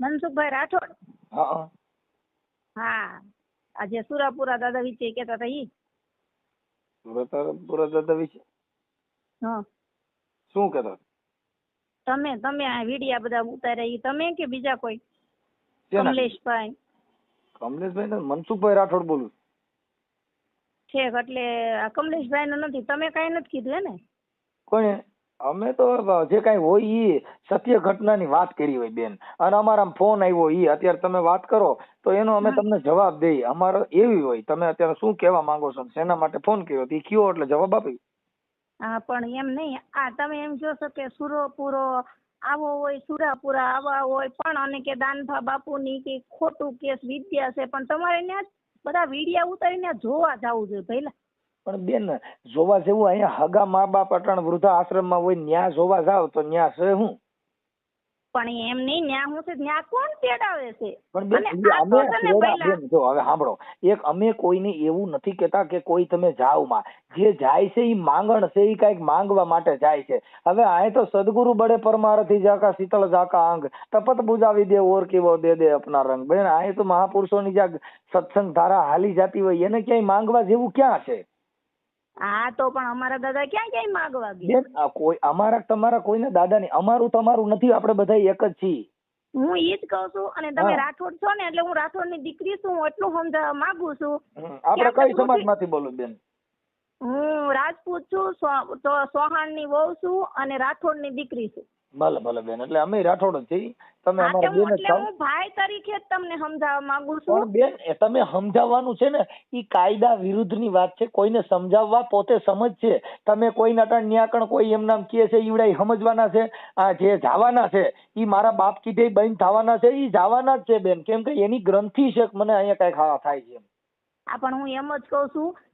મનસુખભાઈ રાઠોડ? હા આજે સુરાપુરા દાદા વિશે કેતા હતા ઈ? સુરાપુરા દાદા વિશે? હા. શું કહેતા તમે તમે આ વિડિયા બધા ઉતાર્યા ઈ. તમે કે બીજા કોઈ? કમલેશભાઈ. કમલેશભાઈ ને મનસુખભાઈ રાઠોડ બોલું છેક એટલે આ કમલેશભાઈ નું નથી. તમે કઈ નથી કીધું હે ને? કોણે અમે તો જે કાંઈ હોય ઈ સત્ય ઘટનાની વાત કરી હોય બેન. અને અમારા ફોન આવ્યો ઈ અત્યારે તમે વાત કરો તો એનો અમે તમને જવાબ દઈએ અમારો એવી હોય તમે અત્યારે શું કહેવા માંગો છો? શેના માટે ફોન કર્યો? ઈ કયો એટલે જવાબ આપી હા પણ એમ નહીં. આ તમે એમ જોશો કે કે સુરોપુરો આવો હોય સુરાપુરા આવા હોય પણ અને કે દાનભા બાપુની કે ખોટું કેસ વિદ્યા છે. પણ તમારે ત્યાં બધા વિડિયા ઉતારીને જોવા જવું જોઈએ પહેલા પણ બેન જોવા જેવું અહીંયા હગા મા બાપ અટાણ વૃદ્ધા આશ્રમમાં હોય ન્યા જોવા જાવ તો ન્યા છે હું? પણ એમ નહીં ન્યા હું છે ન્યા કોણ તેડાવે છે? પણ આ અમે બેન જો હવે સાંભળો. એક અમે કોઈને એવું નથી કેતા કે કોઈ તમે જાવમાં. જે જાય છે એ માંગણ છે એ કાંઈક માંગવા માટે જાય છે. હવે આય તો સદગુરુ બડે પરમારથી જાકા શીતળ જાકા અંગ તપત બુજાવી દે ઓર કેવો દે દે અપના રંગ. બેન આ તો મહાપુરુષોની જ્યાં સત્સંગ ધારા હાલી જાતી હોય એને ક્યાંય માંગવા જેવું ક્યાં છે? હા તો પણ અમારા દાદા ક્યાં ક્યાંય માગવા ગયા? બેન આ કોઈ અમારા તમારા કોઈને દાદા નહીં અમારું તમારું નથી આપણે બધા એક જ છીએ. હું એ જ કહું છું અને તમે રાઠોડ છો ને એટલે હું રાઠોડની દીકરી છું હું એટલું સમજાવવા માંગુ છું. આપણે કઈ સમાજમાંથી બોલો બેન? હું રાજપૂત છું સો- ની વહુ છું અને રાઠોડની દીકરી છું. ભલે ભલે બેન એટલે અમે રાઠોડ જ છીએ. તમે અમારા બેન જ ભાઈ તરીકે જ તમને સમજાવવા માંગુ પણ બેન એ તમે સમજાવવાનું છે ને એ કાયદા વિરુદ્ધની વાત છે. કોઈને સમજાવવા પોતે સમજ છે તમે કોઈ નટણ ન્યાકણ કોઈ એમ નામ કહે છે ઈવડા સમજવાના છે. આ જે જાવાના છે ઈ મારા બાપ કીધે બહેન થવાના છે એ જાવાના જ છે બેન. કેમ કે એની ગ્રંથિ છે મને અહીંયા કઈ ખાવા થાય છે. આ પણ હું એમ જ કહું છું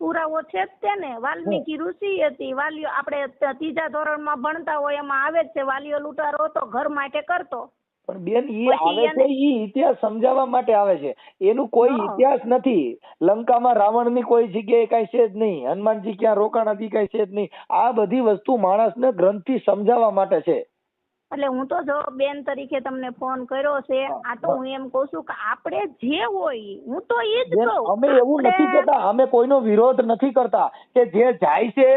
પુરાવો છે જ તે ને વાલ્મીકી ઋષિ હતી. વાલીઓ આપણે ત્રીજા ધોરણમાં ભણતા હોય એમાં આવે જ છે. વાલીઓ લૂંટારો હતો ઘર માટે કરતો. પણ બેન ઈ આવે છે ઈ ઇતિહાસ સમજાવવા માટે આવે છે. એનું કોઈ ઇતિહાસ નથી. લંકામાં રાવણની કોઈ જગ્યાએ કઈ છે જ નહીં. હનુમાનજી ક્યાં રોકાણ હતી કઈ છે જ નહીં. આ બધી વસ્તુ માણસને ગ્રંથથી સમજાવવા માટે છે. એટલે હું તો જો બેન તરીકે તમને ફોન કર્યો છે આ તો હું એમ કહું છું કે આપણે જે હોય હું તો એ જ કહું. અમે એવું નથી કહેતા અમે કોઈનો વિરોધ નથી કરતા કે જે જાય છે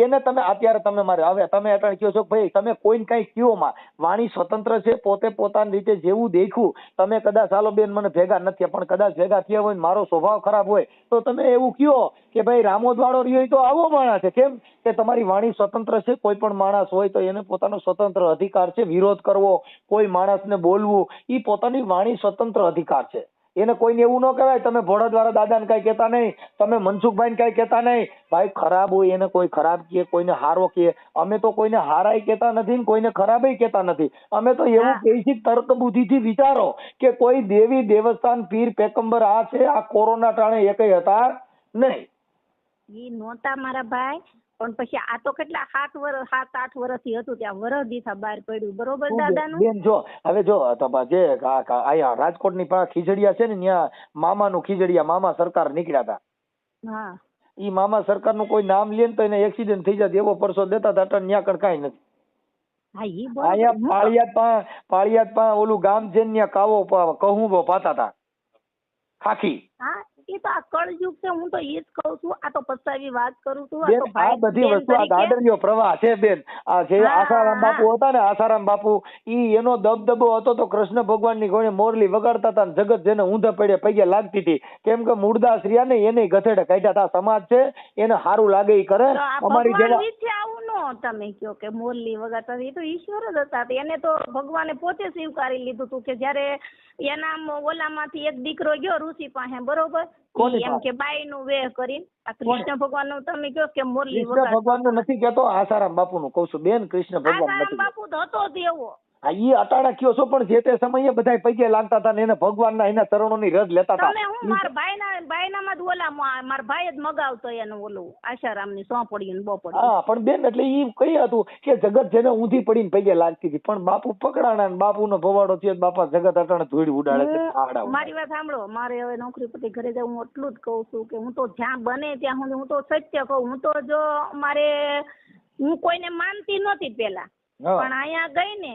એને તમે અત્યારે તમે મારે હવે તમે અટણ કહો છો ભાઈ તમે કોઈને કઈ કયો માં વાણી સ્વતંત્ર છે પોતે પોતાની રીતે જેવું દેખ્યું તમે કદાચ ચાલો બેન મને ભેગા નથી પણ કદાચ ભેગા થયા હોય મારો સ્વભાવ ખરાબ હોય તો તમે એવું કયો કે ભાઈ રામોદ વાળો રહ્યો તો આવો માણસ છે. કેમ? કે તમારી વાણી સ્વતંત્ર છે કોઈ પણ માણસ હોય તો એને પોતાનો સ્વતંત્ર અધિકાર છે વિરોધ કરવો કોઈ માણસને બોલવું એ પોતાની વાણી સ્વતંત્ર અધિકાર છે. એને કોઈને એવું ન કહેવાય તમે ભોળા દ્વારા દાદાને કઈ કહેતા નહીં તમે મનસુખભાઈને કઈ કહેતા નહીં. ભાઈ ખરાબ હોય એને કોઈ ખરાબ કહે કોઈને હારો કહે અમે તો કોઈને હારાય કહેતા નથી ને કોઈને ખરાબય કહેતા નથી. અમે તો એવું. કહીએ છીએ તર્ક બુદ્ધિથી વિચારો કે કોઈ દેવી દેવસ્થાન પીર પેકંબર આ છે આ કોરોના ટાણે એકય હતા નહીં. એ નહોતા મારા ભાઈ. પણ પછી આ તો કેટલા સાત વર્ષ સાત આઠ વર્ષથી હતું ત્યાં વરસ દીથા બહાર પડ્યું. બરોબર દાદાનું? બેન જો હવે જો જે આયા રાજકોટની પાસે ખીજડીયા છે ને ત્યાં મામાનું ખીજડીયા મામા સરકાર નીકળ્યા હતા હા. ઈ મામા સરકારનું કોઈ નામ લે ને તો એને એક્સિડન્ટ થઈ જાય એવો પરસો દેતા હતા અટણ ત્યાં કણ કાંઈ નથી. અહીંયા પાળિયાદ પા પાળિયાદ પા ઓલું ગામ છે ને ત્યાં કાવો કહું પાતા હતા ખાખી. હા એ તો આ કળયુગ છે હું તો એ જ કહું છું. આ તો પસ્તાવી વાત કરું છું. આ તો આ બધી વસ્તુ આ તરીકે- પ્રવાહ છે બેન. આ જે આસારામ બાપુ હતા ને આસારામ બાપુ ઈ એનો દબદબો હતો તો કૃષ્ણ ભગવાનની કોઈને મોરલી વગાડતા હતા ને જગત જેને ઊંધા પડે પગે લાગતી હતી. કેમ કે મૂળદાસ રહ્યા ને એને ગધેડે કાઢ્યા હતા. સમાજ છે એને સારું લાગે એ કરે. અમારી જેવા તમે કયો કે મોરલી વગાડતા એ તો ઈશ્વર જ હતા. એને તો ભગવાને પોતે સ્વીકારી લીધું હતું કે જ્યારે એના ઓલામાંથી એક દીકરો ગયો ઋષિ પાસે બરોબર? એમ કે બાઈ નું વેહ કરીને. આ કૃષ્ણ ભગવાનનું તમે કયો કે મુરલી કૃષ્ણ ભગવાનનું નથી કેતો આસારામ બાપુ નું કઉ છું. બેન કૃષ્ણ ભગવાન નથી બાપુ તો હતો જ એવો. હા ઈ અટાણા કયો છો પણ જે તે સમયે બધા પગે લાગતા હતા ને એને ભગવાનના એના ચરણોની રજ લેતા હતા. તમે હું માર ભાઈના ભાઈનામાં જ ઓલા માર ભાઈ જ મગાવતો એનું ઓલું આશારામની સોંપડી ને બોપડી. હા પણ બેન એટલે ઈ કઈ હતું કે જગત જેને ઊંધી પડીને પગે લાગતી હતી. પણ બાપુ પકડાણા ને બાપુનો ભવાડો થયો બાપા જગત અટાણે ધૂળ ઉડાડે છે મારી વાત સાંભળો મારે હવે નોકરી પરથી ઘરે જાવ હું એટલું જ કહું છું કે હું તો જ્યાં બને ત્યાં હું હું તો સત્ય કહું. હું તો જો મારે હું કોઈને માનતી નહોતી પેલા પણ અહીંયા ગઈ ને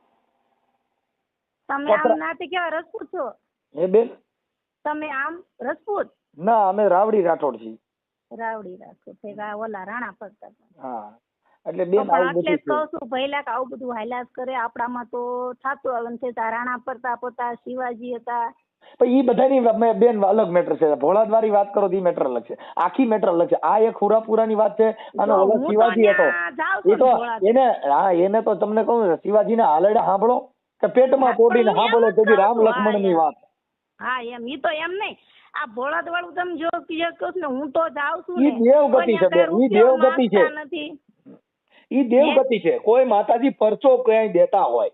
તમે આમ નાતે કેવા રજપૂત છો? એ બેન? તમે આમ રજપૂત ના અમે રાવડી રાઠોડ છીએ. રાવડી રાઠોડ છે આ ઓલા રાણા પડતા હા એટલે બેન આવું બધું એટલે કહું છું ભૈલા કે આવું બધું હાલ્યા કરે આપણામાં તો થાતું આવે છે તા રાણા પ્રતાપ પોતા શિવાજી હતા. પણ એ બધાની બેન અલગ મેટર છે. ભોળાદવારી વાત કરો તો મેટર અલગ છે. આખી મેટર અલગ છે. આ એક હુરાપુરાની વાત છે અને ઓલો શિવાજી હતો. એ તો એને હા એને તો તમને કહું શિવાજીના હાલડા સાંભળો. કે પેટમાં હા, પોડીને પણ હું સાંભળો એમ જ તો રામ લક્ષ્મણની વાત. હા એમ. ઈ તો એમ નહીં. આ ભોળાદ વાળું તમે જો કહો ને હું તો જાઉં છું ઈ દેવગતિ છે બેન, ઈ દેવગતિ છે. ઈ દેવગતિ છે. કોઈ માતાજી પરચો ક્યાંય દેતા હોય.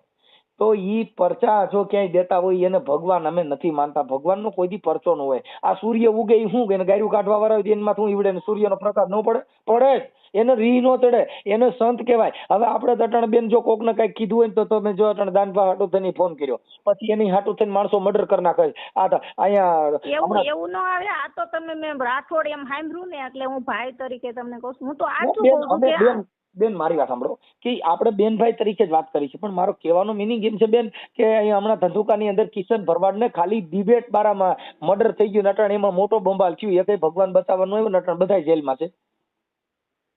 તો ઈ પરચા જો ક્યાંય દેતા હોય એને ભગવાન અમે નથી માનતા. ભગવાનનો કોઈ પરચો ન હોય. આ સૂર્ય ઉગે ઈ શું એને ગાયું કાઢવા વાળા હોય એમાં શું ઈવડે ને સૂર્યનો પ્રકાશ ન પડે? પડે જ. એને રી નો ચડે. એને સંત કહેવાય. હવે આપણે તટણ બેન જો કોકને કઈ કીધું હોય તો તમે જો અટણ દાનભા હાટુ થઈને ફોન કર્યો. પછી એની હાટુ થઈને માણસો મર્ડર કરી નાખે. આ અહીંયા એવું એવું ન આવે. આ તો તમે મેં રાઠોડ એમ સાંભળ્યું ને એટલે હું ભાઈ તરીકે તમને કહું છું. હું તો આ છું બેન, મારી વાત સાંભળો. કે આપણે બેનભાઈ તરીકે જ વાત કરી છે, પણ મારો કહેવાનો મિનિંગ એમ છે, બેન, કે અહીંયા હમણાં ધંધુકાની અંદર કિશન ભરવાડને ખાલી ડિબેટ બારામાં મર્ડર થઈ ગયું, નટણ, એમાં મોટો બંબાલ થયું, એ કંઈ ભગવાન બતાવવાનું એવું નટણ બધા જેલમાં છે.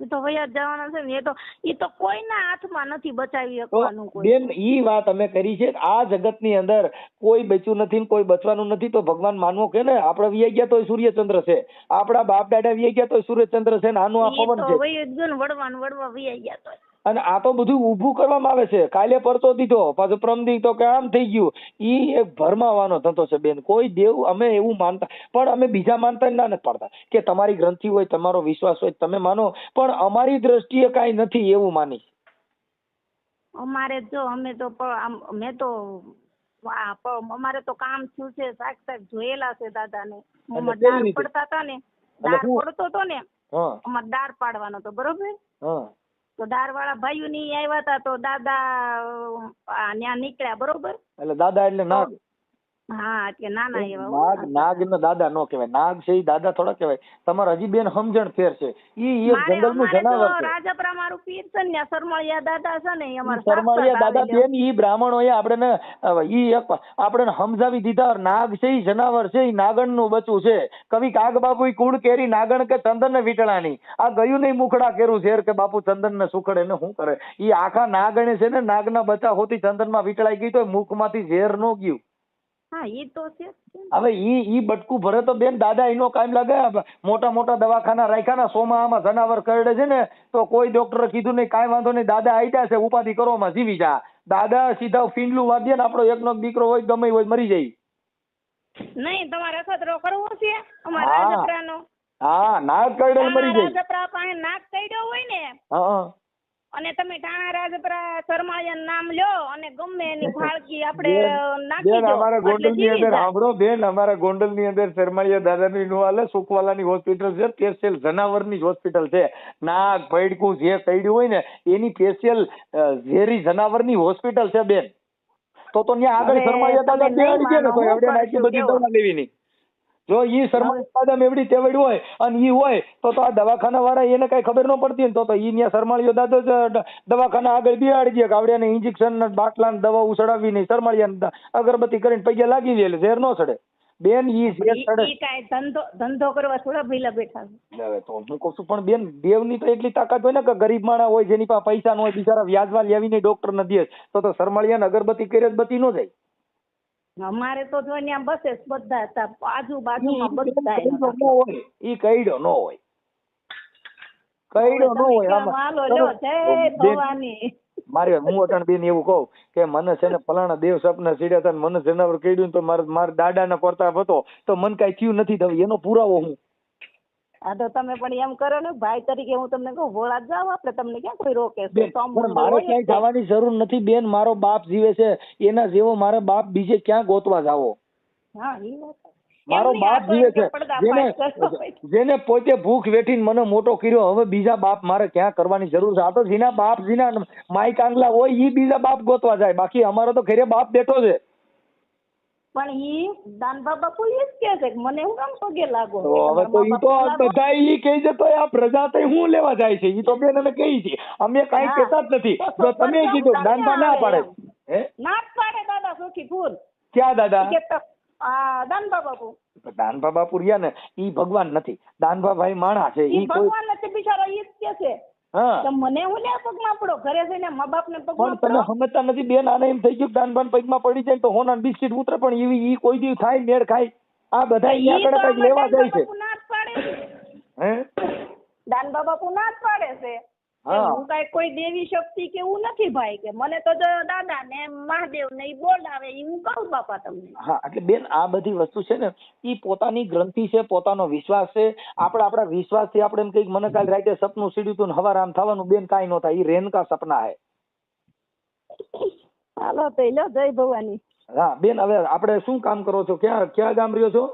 એ તો વયા જવાના છે ને એ તો એ તો કોઈના હાથમાં નથી બચાવી શકવાનું કોઈ. બેન ઈ વાત અમે કરી છે આ જગતની અંદર કોઈ બચ્યું નથી ને કોઈ બચવાનું નથી તો ભગવાન માનવો કે ને આપણે વિયા ગયા તો સૂર્યચંદ્ર છે. આપણા બાપ દાદા વિયા ગયા તો સૂર્યચંદ્ર છે ને આનું આ પવન છે. વયું જ ગયું ને વળવાનું વળવા વયા ગયા તો અને આ તો બધું ઊભું કરવામાં આવે છે. કાલે પરતો દીધો પાછો પ્રમદી તો કે આમ થઈ ગયું. ઈ એક ભરમાવાનો ધંધો છે બેન. કોઈ દેવ અમે એવું માનતા પણ અમે બીજા માનતા ના નથી પાડતા કે તમારી ગ્રંથિ હોય તમારો વિશ્વાસ હોય તમે માનો. પણ અમારી દ્રષ્ટિએ કાંઈ નથી એવું માની. અમારે જો અમે તો મેં તો અમારે તો કામ થયું છે. શાક શાક જોયેલા છે દાદાને? પડતા હતા ને. એટલે પડતો હતો ને અમારે દાળ પાડવાનો તો બરોબર? હા. તો દાળ વાળા ભાઈઓ ની આવ્યા હતા તો દાદા ન્યા નીકળ્યા, બરોબર? એટલે દાદા એટલે નાગ હા એટલે નાના એવા નાગ નાગ ને દાદા નો કહેવાય. નાગ છે ઈ દાદા થોડા કહેવાય. તમારે હજી બેન સમજણ ફેર છે. ઈ એક મારે જંગલનું જનાવર છે. રાજપરા મારું પીર છે ને ત્યાં દાદા છે ને અમારા શરમાળિયા દાદા બેન ઈ બ્રાહ્મણોએ આપણે ઈ એક આપણે સમજાવી દીધા નાગ છે ઈ જનાવર છે ઈ નાગણનું બચ્ચું છે. કવિ કાગ બાપુ ઈ કુળ કેરી નાગણ કે ચંદન ને વીટળાની. આ ગયું નહીં મુખડા કેરું ઝેર કે બાપુ ચંદન ને સુખડે ને શું કરે? ઈ આખા નાગણે છે ને નાગના બચ્ચા હોતી ચંદનમાં વીટળાઈ ગઈ તો મુખમાંથી ઝેર નો ગયું. હા એ તો છે હવે ઈ ઈ બટકું ભરે તો બેન દાદા એનો કાયમ લાગે. મોટા મોટા દવાખાના રાખ્યા ને સોમાં આમાં જનાવર કરડે છે ને તો કોઈ ડોક્ટરે કીધું નહીં કાંઈ વાંધો નહીં દાદા આઈડા છે ઉપાધિ કરો માં જીવી જા. દાદા સીધા ફીંડલું વાદ્ય ને આપણો એકનો નો દીકરો હોય ગમે હોય મરી જાય. નહીં તમારે અખતરો કરવો છે? અમારા હા. રાજપરાનો. હા નાક કરડે મરી જાય. રાજપરા પાસે નાક કઈડ્યો હોય ને હા. અને તમે ટાણા રાજપરા શર્માળિયાનું નામ લ્યો અને ગમે એની ફાળકી આપણે નાખી બેન અમારા ગોંડલની અંદર. સાંભળો બેન અમારા ગોંડલની અંદર શર્માળિયા દાદાની નું હાલે સુખવાલાની હોસ્પિટલ છે સ્પેશિયલ જનાવરની હોસ્પિટલ છે. નાક ભડકું જે કઈડ્યું હોય ને એની સ્પેશિયલ ઝેરી જનાવરની હોસ્પિટલ છે બેન. તો તો ત્યાં આગળ શર્માળિયા દાદા આવી ગયા ને તો એવડે આટલી બધી દવા લેવી નહીં જો ઈ શર્મા ઉત્પાદન એવડી તેવડ હોય અને ઈ હોય તો તો આ દવાખાના વાળા એને કઈ ખબર ન પડતી ને તો તો ઈ ન્યા શરમાળીઓ દાદો જ દવાખાના આગળ બિહાડી દે કે આવડે ઇન્જેક્શન ને બાટલા દવા ઉસડાવી નહીં શરમાળિયા અગરબત્તી કરીને પૈયા લાગી દે એટલે ઝેર ન સડે. બેન ઈ ઝેર સડે. ધંધો ધંધો કરવા થોડા ભીલા બેઠા હવે તો હું કહું છું પણ બેન દેવની તો એટલી તાકાત હોય ને કે ગરીબ માણસ હોય જેની પાસે પૈસા ન હોય બિચારા લેવી લેવીને ડોક્ટર ન દે તો તો શર્માળિયા અગરબત્તી કરે જ બતી ન જાય. અમારે તો જો ત્યાં બસે બધા હતા આજુબાજુમાં બધા ઈ કઈડો નો હોય. કઈડો નો હોય હાલો લ્યો જય ભવાની. મારે હું અટણ બેન એવું કહું કે મને છે ને ફલાણા દેવ સપના સીડ્યા હતા મને જનાવર કહ્યું ને તો મારા મારા દાદાના પ્રતાપ હતો તો મને કાંઈ થયું નથી થયું એનો પુરાવો હું. હા તો તમે પણ એમ કરો ને ભાઈ તરીકે હું તમને કહું ભોળા જાવ આપણે તમને ક્યાં કોઈ રોકે? છે પણ મારે ક્યાંય જવાની જરૂર નથી બેન મારો બાપ જીવે છે એના જેવો મારે બાપ બીજે ક્યાં ગોતવા જાવો? હા એ વાત મારો બાપ જીવે છે. જેને. જેને પોતે ભૂખ વેઠીને મને મોટો કર્યો હવે બીજા બાપ મારે ક્યાં કરવાની જરૂર છે? આ તો જીના બાપ જીના માઈ કાંગલા હોય ઈ બીજા બાપ ગોતવા જાય. બાકી અમારો તો ઘરે બાપ બેઠો છે. પણ ઈ દાનબા બાપુ ઈ જ કહે છે કે મને હું કામ પગે લાગો. તો હવે તો ઈ તો બધા ઈ કહે છે તો આ પ્રજા તો હું લેવા જાય છે? ઈ તો બેન અમે કહી છે. અમે કાઈ કહેતા જ નથી. તો તમે કીધું દાનબા ના પાડે. હે? ના પાડે દાદા સુખી ફૂલ ક્યાં દાદા? કે તો આ દાનબા બાપુ દાનભા બાપુ રહ્યા ને ઈ ભગવાન નથી. દાનભા ભાઈ માણા છે. ઈ ભગવાન નથી બિચારો ઈ જ કે છે. તો મને હું લે પગમાં પડો? ઘરે જઈને મા બાપ ને પગમાં તમે સમજતા નથી બેન આને એમ થઈ ગયું દાનભાન પગમાં પડી જાય તો હોના બિસ્કિટ ઉતરે પણ એવી ઈ કોઈ દી થાય મેળ ખાય. આ બધા અહીંયા આગળ કંઈક લેવા જાય છે. હે? બાપુ ના જ પાડે છે. હા. કઈ કોઈ દેવી શક્તિ કે એવું નથી ભાઈ કે મને તો દાદા ને મહાદેવ ને એ બોલાવે એ હું કહું બાપા તમને. હા એટલે બેન આ બધી વસ્તુ છે ને એ પોતાની ગ્રંથિ છે પોતાનો વિશ્વાસ છે. આપણે આપણા વિશ્વાસથી આપણે એમ કંઈક મને કાલ રાતે સપનું સીડ્યું હતું હવાર આમ થવાનું બેન કાંઈ ન થાય રેનકા સપના હે. હાલો તો લો જય ભવાની. હા બેન હવે આપણે શું કામ કરો છો? ક્યાં ક્યાં ગામ રહ્યો છો?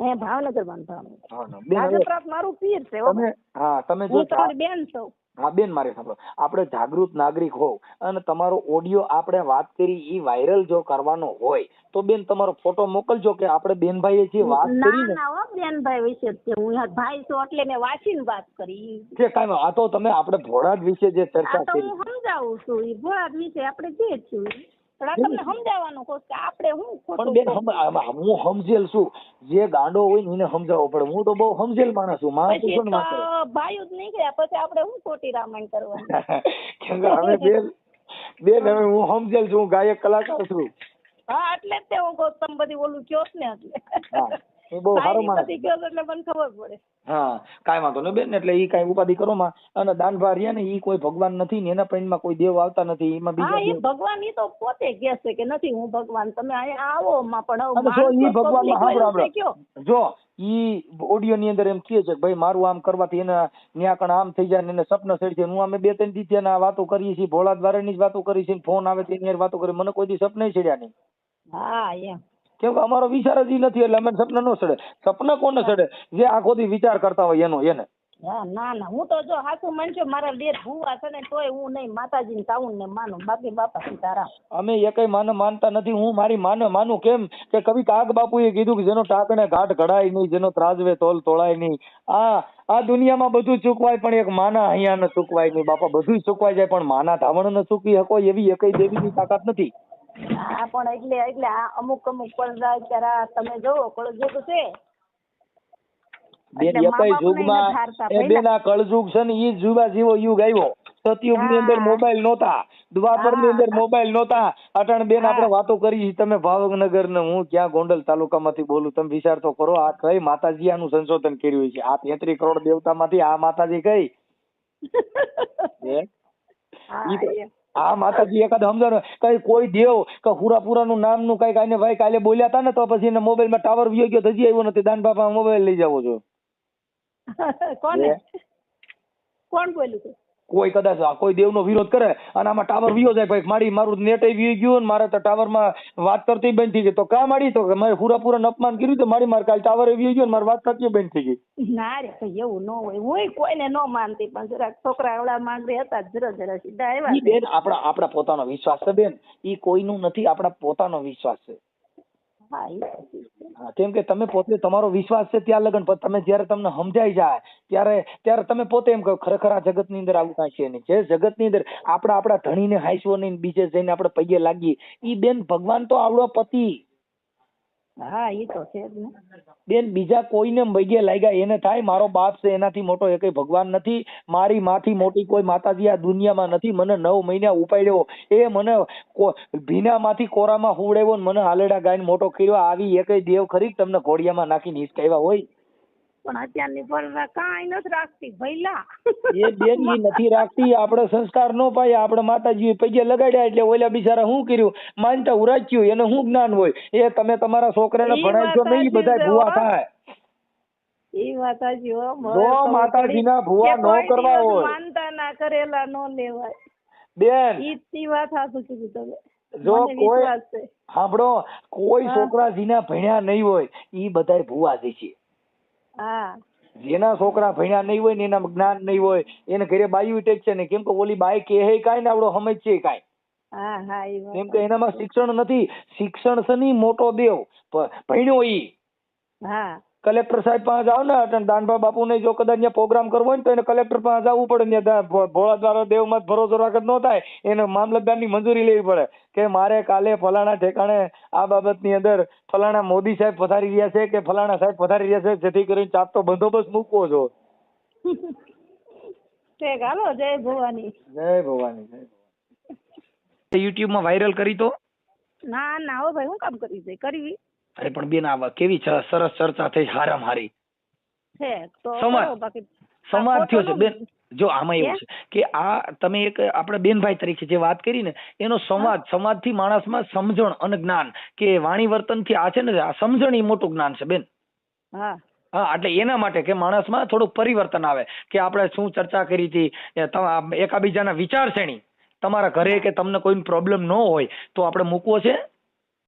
હે ભાવનગરમાં ભાવનગર. મારું પીર છે તમે હા તમે જો તમારી બેન છું. હા બેન મારે સાંભળો. આપણે જાગૃત નાગરિક હોવ અને તમારો ઓડિયો આપણે વાત કરી એ વાયરલ જો કરવાનો હોય તો બેન તમારો ફોટો મોકલજો કે આપણે બેનભાઈએ જે વાત કરી ના ના બેનભાઈ વિશે તે હું ભાઈ છું એટલે મેં વાંચીને વાત કરી. કે કાઈ આ તો તમે આપણે ભોળાજ વિશે જે ચર્ચા કરી. હું સમજાવું છું એ ભોળાજ વિશે આપણે જે છું પણ તમને સમજાવવાનું કહું કે આપણે હું પણ બેન હું સમજેલ છું. જે ગાંડો હોય ને એને સમજાવવો પડે. હું તો બહુ સમજેલ માણસ છું. મારા તો ભાઈઓ જ નીકળ્યા. પછી આપણે હું ખોટી રામાયણ કરવાની? કેમ હવે બેન બેન હવે હું સમજેલ છું. હું ગાયક કલાકાર છું. હા એટલે જ તે હું કહું તમે બધી ઓલું કયો ને એટલે. હા બહુ સારો માણસ બધી કયો છો એટલે મને ખબર પડે. હા કાંઈ વાંધો નહીં બેન એટલે ઈ કાંઈ ઉપાધિ કરો માં. અને દાનભા રહ્યા ને ઈ કોઈ ભગવાન નથી ને એના પૈણમાં કોઈ દેવ આવતા નથી એમાં બીજા એ ભગવાન ઈ તો પોતે કહે છે કે નથી હું ભગવાન તમે અહીંયા આવો માં પણ જો ઈ ભગવાન સાંભળો જો ઈ ઓડિયો ની અંદર એમ કહે છે કે ભાઈ મારું આમ કરવાથી એને ન્યાકણ આમ થઈ જાય ને એને સપના સડી છે હું અમે બે ત્રણ દી આ વાતો કરીએ છીએ ભોળા દ્વારાની જ વાતો કરી છે ફોન આવે તેની વાતો કરી મને કોઈ દી સપના ચડ્યા નહીં. હા એમ. કેમ કે અમારો વિચાર જ નથી એટલે અમે સપના નો સડે. સપના કોને સડે? જે આખો દી વિચાર કરતા હોય એનો એને. હા ના ના. હું તો જો હાચું માનજો મારા બે ભૂવા છે ને તોય હું નહીં માતાજીને તાઉન ને માનું બાકી બાપા સીતારામ અમે એકય માને માનતા નથી. હું મારી માને માનું કેમ કે કવિ કાગ બાપુએ કીધું કે જેનો ટાકણે ઘાટ ઘડાય નહીં જેનો ત્રાજવે તોલ તોળાય નહીં. આ આ દુનિયામાં બધું ચૂકવાય પણ એક માના અહીંયા ન ચૂકવાય નહીં. બાપા બધું ચૂકવાય જાય પણ માના ધાવણ ન ચૂકી શકો એવી એકય દેવીની તાકાત નથી. હા પણ એટલે એટલે આ અમુક અમુક પડદા અત્યારે આ તમે જોવો કળજુગ છે. બેન એકય યુગમાં એ બેના કળજુગ છે ને ઈ જ જુવા જેવો યુગ આવ્યો. સતયુગની અંદર મોબાઈલ નહોતા દ્વાપરની અંદર મોબાઈલ નહોતા. અટણ બેન આપણે વાતો કરી. તમે ભાવનગર ને હું ક્યાં ગોંડલ તાલુકામાંથી બોલું તમે વિચાર તો કરો આ કઈ માતાજી આનું સંશોધન કર્યું છે? આ તેત્રી કરોડ દેવતામાંથી આ માતાજી કઈ? હે? માતાજી એકાદ સમજણ કઈ કોઈ દેવ કે હુરાપુરા નું નામનું કઈ આને ભાઈ કાલે બોલ્યા હતા ને તો પછી એને મોબાઈલમાં ટાવર વિયો ગયો હજી આવ્યો નથી. દાન બાપા મોબાઈલ લઈ જાવો છો. કોને? કોણ બોલ્યું કોઈ કદાચ કોઈ કોઈ દેવનો વિરોધ કરે અને આમાં ટાવર વિયો જાય ભાઈ મારી મારું નેટ વી ગયું ને મારે તો ટાવરમાં વાત કરતી બંધ થઈ ગઈ. તો કા માડી તો મારે પૂરાપૂરા અપમાન કર્યું તો મારી મારે કાલ ટાવર વી ગયો ને મારી વાત કરતી બંધ થઈ ગઈ. ના રે ભાઈ એવું ન હોય. હું કોઈને ન માનતી પણ જરાક છોકરા એવડા માંગરે હતા જરા જરા સીધા આવ્યા બેન આપણા આપણા પોતાનો વિશ્વાસ છે બેન. એ કોઈનું નથી આપણા પોતાનો વિશ્વાસ છે. કેમ કે તમે પોતે તમારો વિશ્વાસ છે ત્યાં લગન, પણ તમે જ્યારે તમને સમજાઈ જાય, ત્યારે ત્યારે તમે પોતે એમ કહો, ખરેખર આ જગતની અંદર આવું કાંઈ છે નહીં. જે જગતની અંદર આપણે, આપણા ધણીને હાંસવો નહીં બીજે જઈને આપણે પગે લાગીએ એ બેન ભગવાન તો આવડો પતિ. હા, એ તો છે જ ને. બેન, બીજા કોઈને પગે લાગ્યા એને થાય, મારો બાપ છે એનાથી મોટો એકેય ભગવાન નથી, મારી માથી મોટી કોઈ માતાજી આ દુનિયામાં નથી, મને નવ મહિના ઉપાડ્યો, એ મને ભીનામાંથી કોરામાં હુવડાવ્યો ને મને હાલેડા ગાઈને મોટો કર્યો, આવી એકેય દેવ ખરી તમને ઘોડિયામાં નાખીને હિસકાવ્યા હોય? પણ અત્યારની પરણા કાંઈ નથી રાખતી ભૈલા એ બેન ઈ નથી રાખતી આપણે સંસ્કાર નો પાય આપણે માતાજી પગે લગાડ્યા એટલે ઓલા બિચારા શું કર્યું? માનતા ઉરાચ્યું એને શું જ્ઞાન હોય? એ તમે તમારા છોકરાને ભણાવશો નહીં બધા ભૂવા થાય એ વાત હો મને માતાજીના ભૂવા નો કોઈ કરવા હોય. માનતા ના કરેલા નો લેવાય. બેન. ઈ વાત હાચું કીધું તમે. જો કોઈ સાંભળો કોઈ છોકરા જેના ભણ્યા નહીં હોય ઈ બધાય ભૂવા દે છે. હા. જેના છોકરા ભણ્યા નહીં હોય ને એના જ્ઞાન નહીં હોય એને ઘરે બાયું ટેક છે ને. કેમ કે ઓલી બાઈ કે હે કાંઈ ને આપડો સમજ છે કાંઈ. કેમ કે એનામાં શિક્ષણ નથી. શિક્ષણ છે નહીં મોટો દેવ. ભણ્યો ઈ. હા. કલેક્ટર સાહેબ પાસે જાવ ને અટણ દાનભા બાપુને જો કદાચ ત્યાં પ્રોગ્રામ કરવો હોય ને તો એને કલેક્ટર પાસે જવું પડે ત્યાં ભોળા દ્વારા દેવમાં ભરોસો રાખત ન થાય. એને મામલતદારની મંજૂરી લેવી પડે કે મારે કાલે ફલાણા ઠેકાણે આ બાબતની અંદર ફલાણા મોદી સાહેબ પધારી રહ્યા છે કે ફલાણા સાહેબ પધારી રહ્યા છે જેથી કરીને ચાપતો બંદોબસ્ત મૂકવો છો હાલો જય ભવાની. જય ભવાની જય યુટ્યુબમાં વાયરલ કરી તો? ના ના હો ભાઈ હું કામ કરી છે? કરવી? અરે પણ બેન આ કેવી સરસ ચર્ચા થઈ હારામ હારી. સંવાદ થયો છે. બેન જો આમાં એવું છે કે આ તમે એક આપણે બેનભાઈ તરીકે જે વાત કરી ને એનો સંવાદ સંવાદથી માણસમાં સમજણ અને જ્ઞાન કે વાણી વર્તનથી આ છે ને આ સમજણ એ મોટું જ્ઞાન છે બેન. હા. હા એટલે એના માટે કે માણસમાં થોડુંક પરિવર્તન આવે કે આપણે શું ચર્ચા કરી હતી એકાબીજાના વિચાર શ્રેણી. તમારા ઘરે કે તમને કોઈ પ્રોબ્લેમ ન હોય તો આપણે મૂકવો છે?